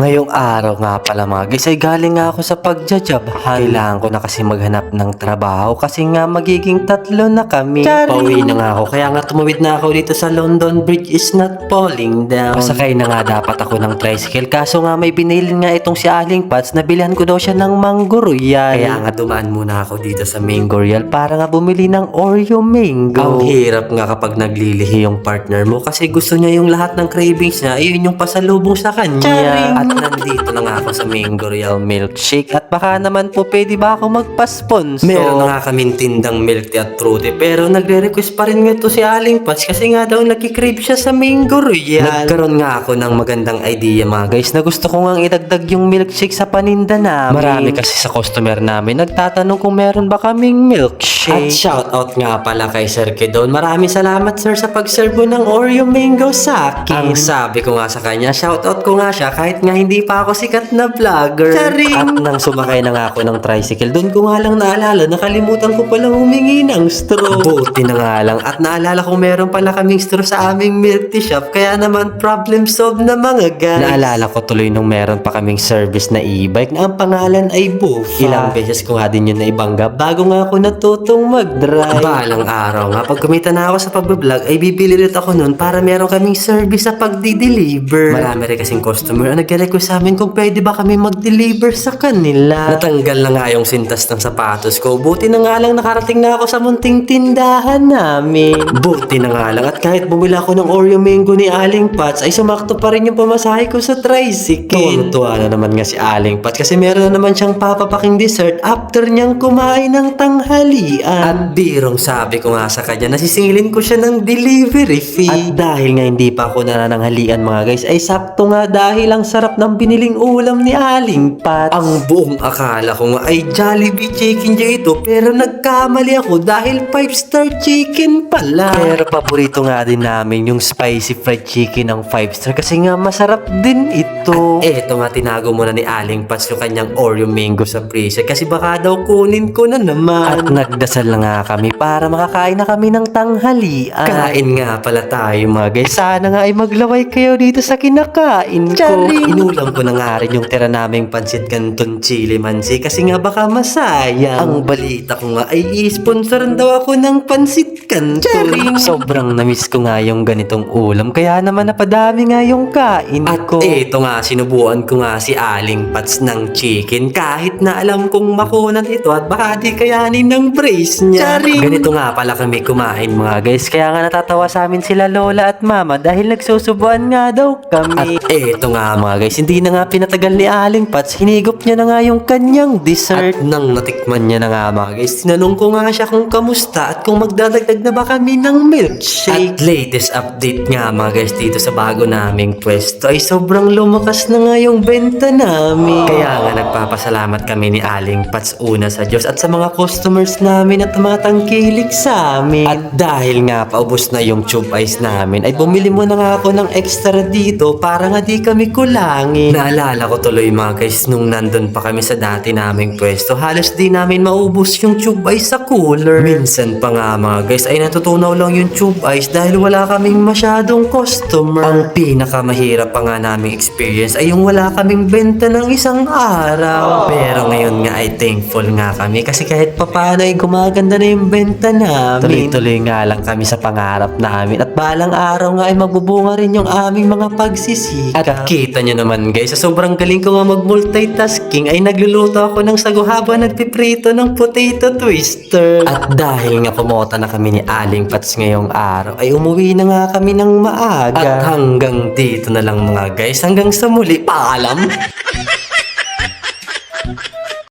Ngayong araw nga pala mga guys ay galing nga ako sa pagja-job. Kailangan ko na kasi maghanap ng trabaho kasi nga magiging tatlo na kami. Pauwi na nga ako kaya nga tumawid na ako dito sa London Bridge is not falling down. Masakay na nga dapat ako ng tricycle kaso nga may binilin nga itong si Aling Pats na bilhan ko daw siya ng Mango Royal. Kaya nga dumaan muna ako dito sa Mango Royal para nga bumili ng Oreo Mango. Ang hirap nga kapag naglilihi yung partner mo kasi gusto niya yung lahat ng cravings niya, ayun yung pasalubong sa kanya. At nandito na nga ako sa Mango Royal Milkshake at baka naman po pwede ba ako magpa-sponsor? Meron na nga kaming tindang milk tea at fruity pero nagre-request pa rin nga ito si Aling Pats kasi nga daw nagkikrave siya sa Mango Royal. Nagkaroon nga ako ng magandang idea mga guys na gusto ko nga idagdag yung milkshake sa paninda namin. Marami kasi sa customer namin nagtatanong kung meron ba kaming milkshake. At shoutout nga pala kay Sir Kedon. Maraming salamat sir sa pag-serve ng Oreo Mango sa akin. Ang sabi ko nga sa kanya, shoutout ko nga siya kahit nga hindi pa ako sikat na vlogger. At nang sumakay na nga ako ng tricycle, doon ko nga lang naalala, nakalimutan ko palang humingi ng straw. Buti na nga lang at naalala ko meron pala kaming straw sa aming milk tea shop, kaya naman problem solved na mga guys. Naalala ko tuloy nung meron pa kaming service na e-bike na ang pangalan ay Bufa. Ilang beses ko nga din yun na ibangga bago nga ako natutong mag-drive. Balang araw nga, pag kumita na ako sa pagbablog, ay bibili ulit ako nun para meron kaming service sa pagdi-deliver. Marami rin kasing customer ang nag-request sa amin kung pwede ba kami mag-deliver sa kanila. Natanggal na nga yung sintas ng sapatos ko. Buti na nga lang nakarating na ako sa munting tindahan namin. Buti na nga lang at kahit bumili ako ng Oreo Mango ni Aling Pats ay sumakto pa rin yung pamasahe ko sa tricycle. Tuwa na naman nga si Aling Pats kasi meron na naman siyang papapaking dessert after niyang kumain ng tanghalian. At birong sabi ko nga sa kanya, nasisingilin ko siya ng delivery fee. At dahil nga hindi pa ako nanananghalian mga guys, ay sakto nga dahil ang sarap ng biniling ulam ni Aling Pats. Ang buong akala ko nga ay Jollibee chicken dyan ito pero nagkamali ako dahil 5 star chicken pala. Pero paborito nga din namin yung spicy fried chicken ng 5 star kasi nga masarap din ito. At eto nga tinago muna ni Aling Pats yung kanyang Oreo Mango sa freezer kasi baka daw kunin ko na naman. At nagdasal na nga kami para makakain na kami ng tanghalian. Kain nga pala tayo mga guys. Sana nga ay maglaway kayo dito sa kinakain ko. Inulam ko na nga rin yung tira naming pansit canton chili mansi kasi nga baka masayang. Ang balita ko nga ay i-sponsoran daw ako ng pansit canton. Sobrang namiss ko nga yung ganitong ulam kaya naman napadami nga yung kain ko. At eto nga sinubuan ko nga si Aling Pats ng chicken kahit na alam kong makunan ito at baka di kayanin ng brace niya. Ganito nga pala kami kumain mga guys kaya nga natatawa sa amin sila lola at mama dahil nagsusubuan nga daw kami. At eto nga mga guys hindi na nga pinatagal ni Aling Pats hinigop niya na nga yung kanyang dessert. At nang natikman niya na nga mga guys tinanong ko nga siya kung kamusta at kung magdadagdag na ba kami ng milkshake. At latest update nga mga guys dito sa bago naming pwesto ay sobrang lumakas na nga yung benta namin. Kaya nga nagpapasalamat kami ni Aling Pats una sa Diyos at sa mga customers namin at mga tangkilik sa amin. At dahil nga paubos na yung tube ice namin ay bumili mo na nga ako ng extra dito para nga di kami kulangin. Naalala ko tuloy mga guys nung nandun pa kami sa dati naming pwesto halos di namin maubos yung tube ice sa cooler. Minsan pa nga mga guys ay natutunaw lang yung tube ice dahil wala kaming masyadong customer. Ang pinakamahirap pa nga naming experience ay yung wala kaming benta ng isang araw. Pero ngayon nga ay thankful nga kami kasi kahit papaano ay gumaganda na yung benta namin. Tuloy-tuloy nga lang kami sa pangarap namin at balang araw nga ay magbubunga rin yung aming mga pagsisikap. At kita nyo naman guys, sa sobrang galing ko nga mag-multitasking ay nagluluto ako ng sago habang nagpiprito ng potato twister. At dahil nga pumota na kami ni Aling Pats ngayong araw ay umuwi na nga kami ng maaga. At hanggang dito na lang mga guys, hanggang sa muli, paalam!